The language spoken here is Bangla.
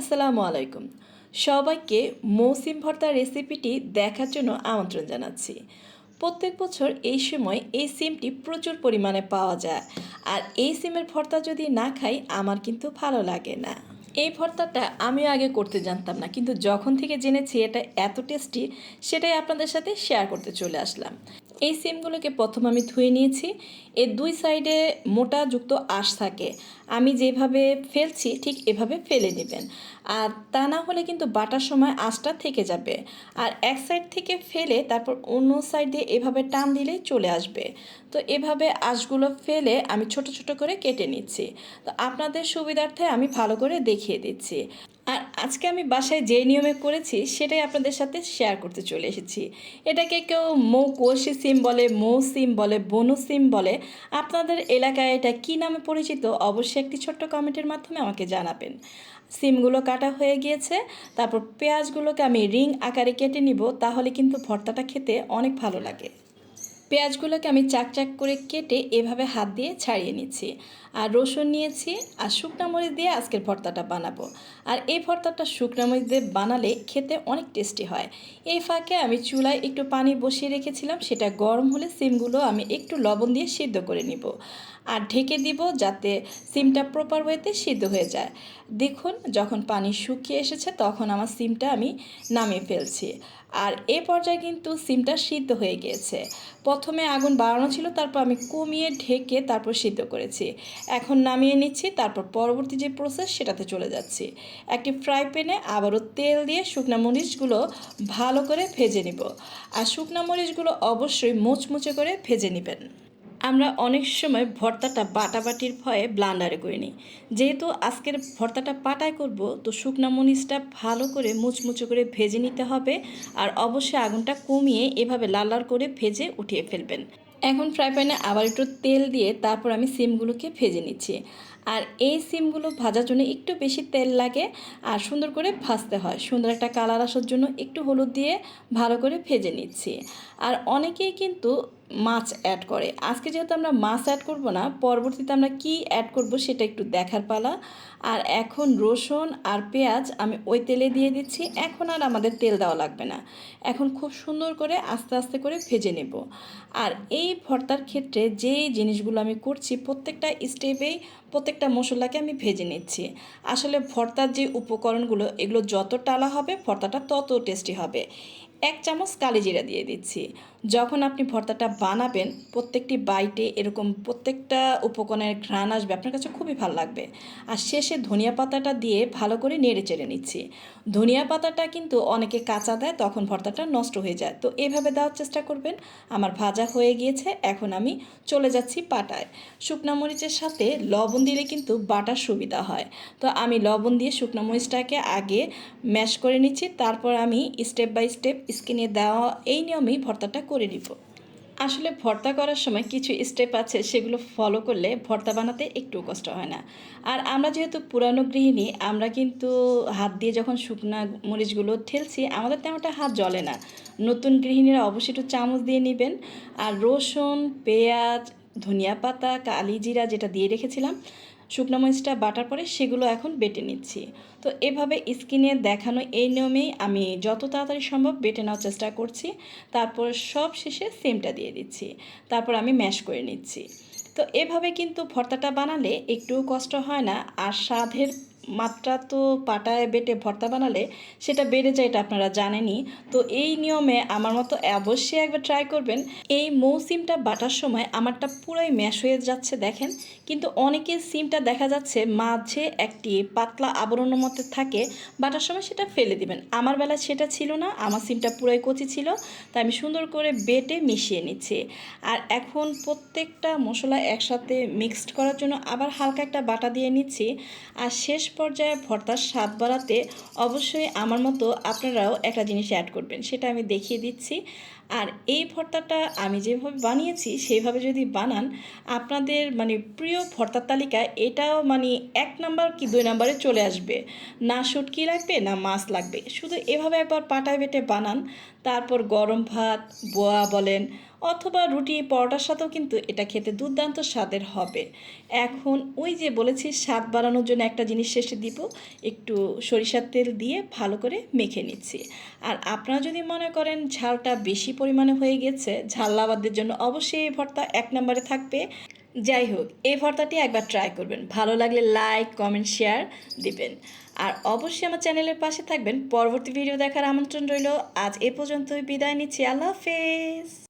আসসালামু আলাইকুম। সবাইকে মৌসিম ভর্তার রেসিপিটি দেখার জন্য আমন্ত্রণ জানাচ্ছি। প্রত্যেক বছর এই সময় এই সিমটি প্রচুর পরিমাণে পাওয়া যায়। আর এই সিমের ভর্তা যদি না খাই, আমার কিন্তু ভালো লাগে না। এই ভর্তাটা আমি আগে করতে জানতাম না, কিন্তু যখন থেকে জেনেছি এটা এত টেস্টি, সেটাই আপনাদের সাথে শেয়ার করতে চলে আসলাম। এই সিমগুলোকে প্রথম আমি ধুয়ে নিয়েছি। এর দুই সাইডে মোটা যুক্ত আঁশ থাকে। আমি যেভাবে ফেলছি ঠিক এভাবে ফেলে নেবেন। আর তা না হলে কিন্তু বাটার সময় আঁশটা থেকে যাবে। আর এক সাইড থেকে ফেলে তারপর অন্য সাইড দিয়ে এভাবে টান দিলেই চলে আসবে। তো এভাবে আঁশগুলো ফেলে আমি ছোট ছোট করে কেটে নিচ্ছি। তো আপনাদের সুবিধার্থে আমি ভালো করে দেখিয়ে দিচ্ছি। আর আজকে আমি বাসায় যে নিয়মে করেছি, সেটাই আপনাদের সাথে শেয়ার করতে চলে এসেছি। এটাকে কেউ মৌ কোষি সিম বলে, মৌ সিম বলে, বনু সিম বলে, আপনাদের এলাকায় এটা কী নামে পরিচিত অবশ্যই একটি ছোট্ট কমেন্টের মাধ্যমে আমাকে জানাবেন। সিমগুলো কাটা হয়ে গিয়েছে, তারপর পেঁয়াজগুলোকে আমি রিং আকারে কেটে নিব, তাহলে কিন্তু ভর্তাটা খেতে অনেক ভালো লাগে। পেঁয়াজগুলোকে আমি চাক চাক করে কেটে এভাবে হাত দিয়ে ছাড়িয়ে নিচ্ছি। আর রসুন নিয়েছি আর শুকনো মরিচ দিয়ে আজকের ভর্তাটা বানাবো। আর এই ভর্তাটা শুকনো মরিচ দিয়ে বানালে খেতে অনেক টেস্টি হয়। এই ফাঁকে আমি চুলায় একটু পানি বসিয়ে রেখেছিলাম, সেটা গরম হলে সিমগুলো আমি একটু লবণ দিয়ে সিদ্ধ করে নিব। আর ঢেকে দিব যাতে সিমটা প্রপার ওয়েতে সিদ্ধ হয়ে যায়। দেখুন, যখন পানি শুকিয়ে এসেছে তখন আমার সিমটা আমি নামিয়ে ফেলছি। আর এ পর্যায়ে কিন্তু সিমটা সিদ্ধ হয়ে গিয়েছে। প্রথমে আগুন বাড়ানো ছিল, তারপর আমি কমিয়ে ঢেকে তারপর সিদ্ধ করেছি। এখন নামিয়ে নিচ্ছি, তারপর পরবর্তী যে প্রসেস সেটাতে চলে যাচ্ছি। একটি ফ্রাই প্যানে আবারও তেল দিয়ে শুকনো মরিচগুলো ভালো করে ভেজে নিব। আর শুকনো মরিচগুলো অবশ্যই মুচমুচে করে ভেজে নেবেন। আমরা অনেক সময় ভর্তাটা বাটাবাটির ভয়ে ব্লান্ডারে করে নিই যেহেতু আজকের ভর্তাটা পাটায় করব, তো শুকনা মরিচটা ভালো করে মুচমুচে করে ভেজে নিতে হবে আর অবশ্যই আগুনটা কমিয়ে এভাবে লাল লাল করে ভেজে উঠিয়ে ফেলবেন। এখন ফ্রাই প্যানে আবার একটু তেল দিয়ে তারপর আমি সিমগুলোকে ভেজে নিচ্ছি। আর এই সিমগুলো ভাজার জন্য একটু বেশি তেল লাগে আর সুন্দর করে ভাজতে হয়। সুন্দর একটা কালার আসার জন্য একটু হলুদ দিয়ে ভালো করে ভেজে নিচ্ছি। আর অনেকেই কিন্তু মাছ অ্যাড করে। আজকে যেহেতু আমরা মাছ অ্যাড করব না, পরবর্তীতে আমরা কি অ্যাড করব সেটা একটু দেখার পালা। আর এখন রসুন আর পেঁয়াজ আমি ওই তেলে দিয়ে দিচ্ছি, এখন আর আমাদের তেল দেওয়া লাগবে না। এখন খুব সুন্দর করে আস্তে আস্তে করে ভেজে নেব। আর এই ভর্তার ক্ষেত্রে যে জিনিসগুলো আমি করছি, প্রত্যেকটা স্টেপেই প্রত্যেকটা মশলাকে আমি ভেজে নিচ্ছি। আসলে ভর্তার যে উপকরণগুলো, এগুলো যত টালা হবে, ভর্তাটা তত টেস্টি হবে। এক চামচ কালি জিরা দিয়ে দিচ্ছি। যখন আপনি ভর্তাটা বানাবেন, প্রত্যেকটি বাইটে এরকম প্রত্যেকটা উপকরণের ঘ্রাণ আসবে। আপনার কাছে খুবই ভালো লাগবে। আর শেষে ধনিয়া পাতাটা দিয়ে ভালো করে নেড়ে চেড়ে নিচ্ছি। ধনিয়া পাতাটা কিন্তু অনেকে কাঁচা দেয়, তখন ভর্তাটা নষ্ট হয়ে যায়। তো এভাবে দেওয়ার চেষ্টা করবেন। আমার ভাজা হয়ে গিয়েছে, এখন আমি চলে যাচ্ছি পাটায়। শুকনা মরিচের সাথে লবণ দিলে কিন্তু বাটার সুবিধা হয়। তো আমি লবণ দিয়ে শুকনো মরিচটাকে আগে ম্যাশ করে নিচ্ছি, তারপর আমি স্টেপ বাই স্টেপ স্কিনে দেওয়া এই নিয়মেই ভর্তাটা করে নিব। আসলে ভর্তা করার সময় কিছু স্টেপ আছে, সেগুলো ফলো করলে ভর্তা বানাতে একটু কষ্ট হয় না। আর আমরা যেহেতু পুরানো গৃহিণী, আমরা কিন্তু হাত দিয়ে যখন শুকনা মরিচগুলো ঠেলছি, আমাদের তেমনটা হাত জ্বলে না। নতুন গৃহিণীরা অবশ্যই একটু চামচ দিয়ে নেবেন। আর রসুন, পেঁয়াজ ধনিয়া পাতা, কালি জিরা যেটা দিয়ে রেখেছিলাম, শুকনো মরিচটা বাটার পরে সেগুলো এখন বেটে নিচ্ছি। তো এভাবে স্কিনে দেখানো এই নিয়মেই আমি যত তাড়াতাড়ি সম্ভব বেটে নেওয়ার চেষ্টা করছি। তারপর সব শেষে সেমটা দিয়ে দিচ্ছি। তারপর আমি ম্যাশ করে নিচ্ছি। তো এভাবে কিন্তু ভর্তাটা বানালে একটু কষ্ট হয় না। আর স্বাদের মাত্রা তো পাটায় বেটে ভর্তা বানালে সেটা বেড়ে যায় এটা আপনারা জানেনই। তো এই নিয়মে আমার মতো অবশ্যই একবার ট্রাই করবেন। এই মৌ সিমটা বাটার সময় আমারটা পুরোই ম্যাশ হয়ে যাচ্ছে দেখেন। কিন্তু অনেকের সিমটা দেখা যাচ্ছে মাঝে একটি পাতলা আবরণের মধ্যে থাকে, বাটার সময় সেটা ফেলে দিবেন। আমার বেলায় সেটা ছিল না, আমার সিমটা পুরোই কচি ছিল, তাই আমি সুন্দর করে বেটে মিশিয়ে নিচ্ছি। আর এখন প্রত্যেকটা মশলা একসাথে মিক্সড করার জন্য আবার হালকা একটা বাটা দিয়ে নিচ্ছি। আর শেষ পর্যায়ে ভর্তার স্বাদ বাড়াতে অবশ্যই আমার মতো আপনারাও একটা জিনিস অ্যাড করবেন, সেটা আমি দেখিয়ে দিচ্ছি। আর এই ভর্তাটা আমি যেভাবে বানিয়েছি সেইভাবে যদি বানান, আপনাদের মানে প্রিয় ভর্তার তালিকা এটাও মানে এক নাম্বার কি দুই নাম্বারে চলে আসবে। না শুটকি লাগবে, না মাছ লাগবে। শুধু এভাবে একবার পাটায় বেটে বানান, তারপর গরম ভাত, বোয়া বলেন অথবা রুটি, পরোটার সাথেও কিন্তু এটা খেতে দুর্দান্ত স্বাদের হবে। এখন ওই যে বলেছি, স্বাদ বাড়ানোর জন্য একটা জিনিস শেষে দিব। একটু সরিষার তেল দিয়ে ভালো করে মেখে নিচ্ছি। আর আপনারা যদি মনে করেন ঝালটা বেশি পরিমাণে হয়ে গেছে, ঝাল লাভারদের জন্য অবশ্যই এই ভর্তা এক নম্বরে থাকবে। যাই হোক, এই ভর্তাটি একবার ট্রাই করবেন। ভালো লাগলে লাইক কমেন্ট শেয়ার দিবেন। আর অবশ্যই আমার চ্যানেলের পাশে থাকবেন। পরবর্তী ভিডিও দেখার আমন্ত্রণ রইল। আজ এ পর্যন্তই। বিদায় নিচ্ছি। আল্লাহ হাফেজ।